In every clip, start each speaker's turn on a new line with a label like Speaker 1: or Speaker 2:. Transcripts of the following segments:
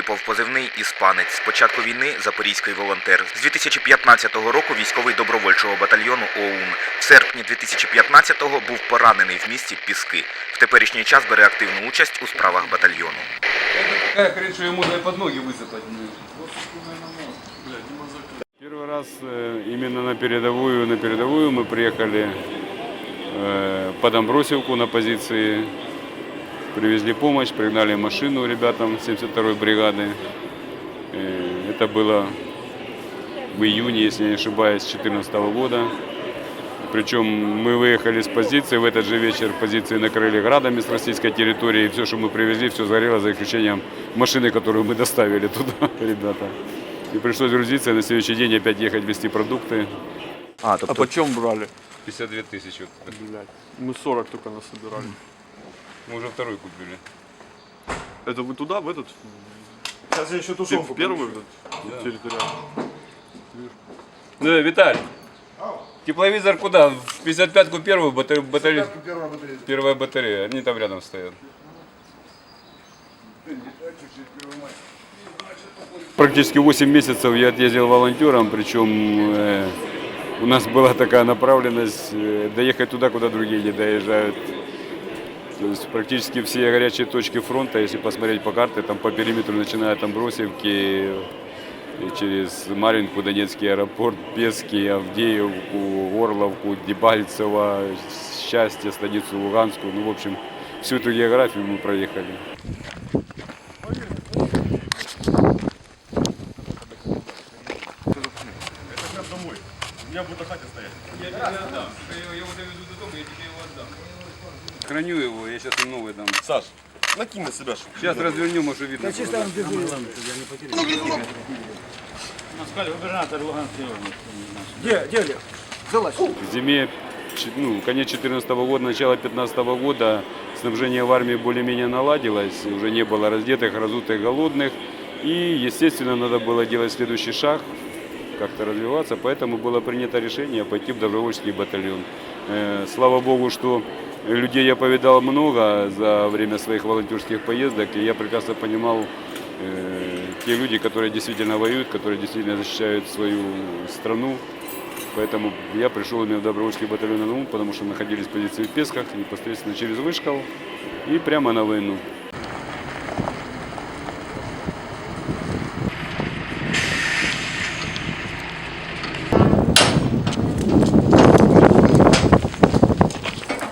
Speaker 1: Філіпов, позивний іспанець. З початку війни запорізький волонтер. З 2015 року військовий добровольчого батальйону ОУН. В серпні 2015-го був поранений в місті Піски. В теперішній час бере активну участь у справах батальйону.
Speaker 2: Это такая хрень, что ее можно и под ноги высыпать.
Speaker 3: Первый раз э, именно на передовую, на передовую мы приехали э, под Амбросевку на позиции, Привезли помощь, пригнали машину ребятам 72-й бригады. Это было в июне, если не ошибаюсь, 2014 года. Причем мы выехали с позиции, в этот же вечер позиции накрыли градами с российской территории. И все, что мы привезли, все сгорело, за исключением машины, которую мы доставили туда, ребята. И пришлось грузиться, и на следующий день опять ехать везти продукты.
Speaker 1: А,
Speaker 4: А почем брали?
Speaker 3: 52 тысячи.
Speaker 4: Блядь. Мы 40 только насобирали.
Speaker 3: Мы уже второй купили.
Speaker 4: Это вы туда, в этот?
Speaker 5: Сейчас я еще
Speaker 4: В
Speaker 5: тушенку
Speaker 4: первый в этот? Территориальный.
Speaker 2: Да, Виталий. Тепловизор куда? В 55-ку первую батарею, батарею,
Speaker 5: Первая батарея.
Speaker 2: первая батарея. Они там рядом стоят.
Speaker 3: Практически 8 месяцев я отъездил волонтером, причем э, у нас была такая направленность э, доехать туда, куда другие не доезжают. То есть практически все горячие точки фронта, если посмотреть по карте, там по периметру, начиная от Амбросевки, и через Маринку, Донецкий аэропорт, Пески, Авдеевку, Орловку, Дебальцево, Счастье, станицу Луганскую. Ну, в общем, всю эту географию мы проехали.
Speaker 5: Я буду хате стоять.
Speaker 2: Я тебе отдам. Я его доведу до дома, я тебе его отдам. Храню его, я сейчас им новый дам.
Speaker 5: Саш, накинь на себя.
Speaker 2: Сейчас развернем, может видно.
Speaker 5: Где, где Олег?
Speaker 3: В зиме, ну, конец 2014 года, начало 2015 года снабжение в армии более-менее наладилось, уже не было раздетых, разутых, голодных. И, естественно, надо было делать следующий шаг, как-то развиваться, поэтому было принято решение пойти в добровольческий батальон. Э, Слава Богу, что людей я повидал много за время своих волонтерских поездок, и я прекрасно понимал э, те люди, которые действительно воюют, которые действительно защищают свою страну, Поэтому я пришел именно в добровольческий батальон НУ, потому что находились позиции в Песках, непосредственно через Вышкал и прямо на войну.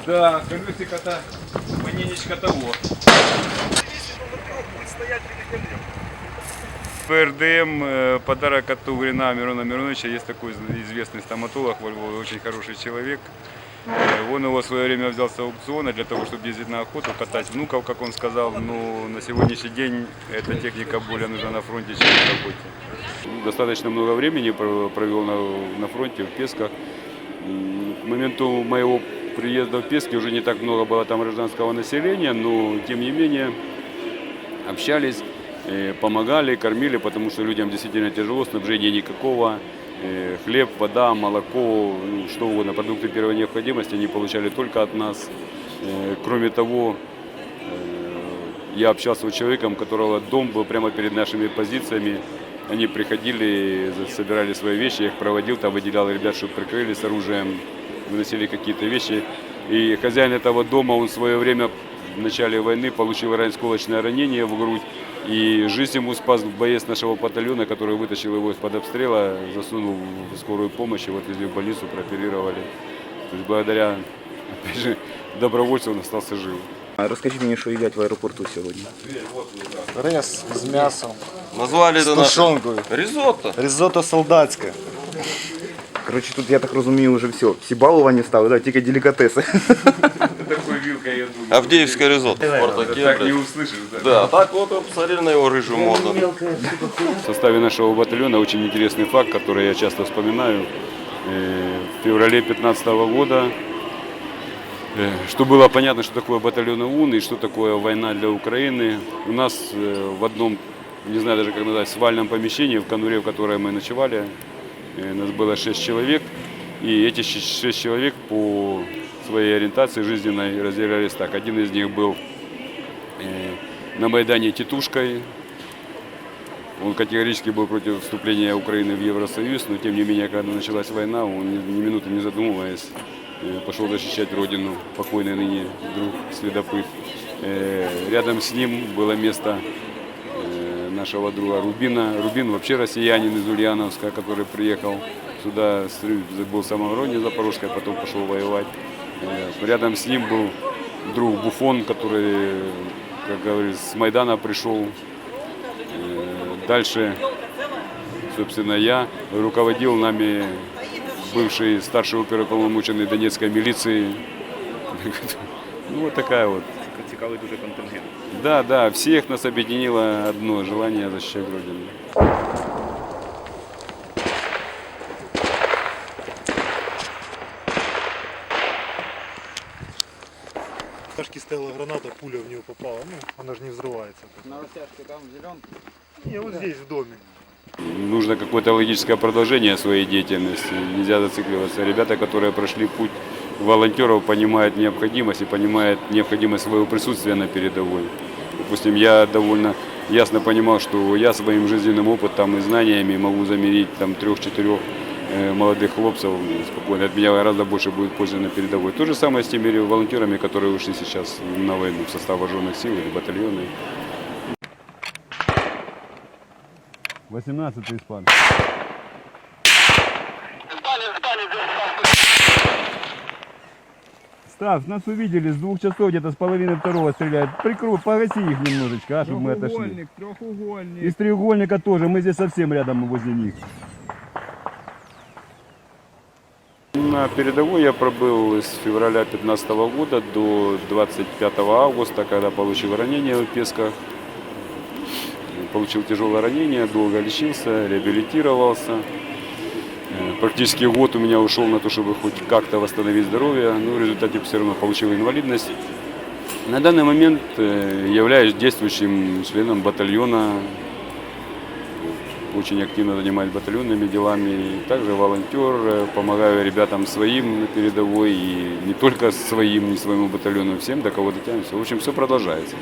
Speaker 2: Да, колесико-то маненечко того.
Speaker 3: ПРДМ э, подарок от Тугрина Мирона Мироновича. Есть такой известный стоматолог во Львове, очень хороший человек. Э, Он его в свое время взял с аукциона для того, чтобы ездить на охоту, катать внуков, как он сказал. Но на сегодняшний день эта техника более нужна на фронте, чем на работе. Достаточно много времени про- провел на, на фронте, в Песках. К моменту моего приезда в Пески уже не так много было там гражданского населения, но тем не менее общались, э, помогали, кормили, потому что людям действительно тяжело, снабжения никакого. Э, Хлеб, вода, молоко, ну, что угодно, продукты первой необходимости они получали только от нас. Э, Кроме того, я общался с человеком, у которого дом был прямо перед нашими позициями. Они приходили, собирали свои вещи, я их проводил, там выделял ребят, чтобы прикрыли с оружием, выносили какие-то вещи. И хозяин этого дома, он в свое время в начале войны получил осколочное ранение в грудь. И жизнь ему спас боец нашего батальона, который вытащил его из-под обстрела, засунул в скорую помощь, его отвезли в больницу, прооперировали. То есть благодаря, опять же, добровольцу он остался жив.
Speaker 1: А розкажіть мені, що їдять в аеропорту сьогодні.
Speaker 6: Рис з м'ясом,
Speaker 5: Назвали
Speaker 6: з
Speaker 5: это наше
Speaker 6: тушонкою,
Speaker 5: ризотто.
Speaker 6: ризотто солдатське.
Speaker 1: Коротше, тут, я так розумію, вже все. Всі балувані стали, да, тільки делікатеси.
Speaker 3: Такой вилкой я думаю.
Speaker 5: Авдеевское ризотто. Спартаке,
Speaker 3: Так не
Speaker 5: блядь.
Speaker 3: услышишь, да?
Speaker 5: Да, так вот посмотрели на его рыжую морду.
Speaker 3: В составе нашего батальона очень интересный факт, который я часто вспоминаю. Э, В феврале 2015 года, э, что было понятно, что такое батальон ОУН и что такое война для Украины, у нас э, в одном, не знаю даже как назвать, свальном помещении, в конуре, в которой мы ночевали, э, нас было 6 человек. И эти 6 человек по своей ориентации жизненной разделялись так. Один из них был э, на Майдане тетушкой, Он категорически был против вступления Украины в Евросоюз, но тем не менее, когда началась война, он ни, минуты не задумываясь э, пошел защищать родину, покойный ныне друг Следопыт. Э, Рядом с ним было место э, нашего друга Рубина. Рубин вообще россиянин из Ульяновска, который приехал сюда, был в самообороне Запорожской, потом пошел воевать. Э, Рядом с ним был друг Буфон, который, как говорится, с Майдана пришел. Э, Дальше, собственно, я руководил нами бывший старший оперуполномоченный Донецкой милиции. Ну, вот такая вот.
Speaker 1: Цікавий дуже контингент.
Speaker 3: Да, да, всех нас объединило одно желание защищать Родину.
Speaker 6: Ташки стояла граната, пуля в нее попала. Ну, она же не взрывается.
Speaker 2: На растяжке там зеленка.
Speaker 6: Не, вот здесь, в доме.
Speaker 3: Нужно какое-то логическое продолжение своей деятельности. Нельзя зацикливаться. Ребята, которые прошли путь волонтеров, понимают необходимость и понимают необходимость своего присутствия на передовой. Допустим, я довольно ясно понимал, что я своим жизненным опытом и знаниями могу замерить там трех-четырех э, молодых хлопцев спокойно. От меня гораздо больше будет пользы на передовой. То же самое с теми волонтерами, которые ушли сейчас на войну в состав вооруженных сил или батальоны. 18 испан. Став, нас увидели с двух часов где-то с половины второго стреляют. Прикрой, погаси их немножечко, а, чтобы мы отошли.
Speaker 2: Треугольник, треугольник.
Speaker 3: Из треугольника тоже, мы здесь совсем рядом возле них. На передовой я пробыл с февраля 2015 года до 25 августа, когда получил ранение в Песках. Получил тяжелое ранение, долго лечился, реабилитировался. Э, Практически год у меня ушел на то, чтобы хоть как-то восстановить здоровье, но в результате все равно получил инвалидность. На данный момент э, являюсь действующим членом батальона, очень активно занимаюсь батальонными делами, также волонтер, э, помогаю ребятам своим на передовой, и не только своим, не своему батальону, всем, до кого дотянемся. В общем, все продолжается.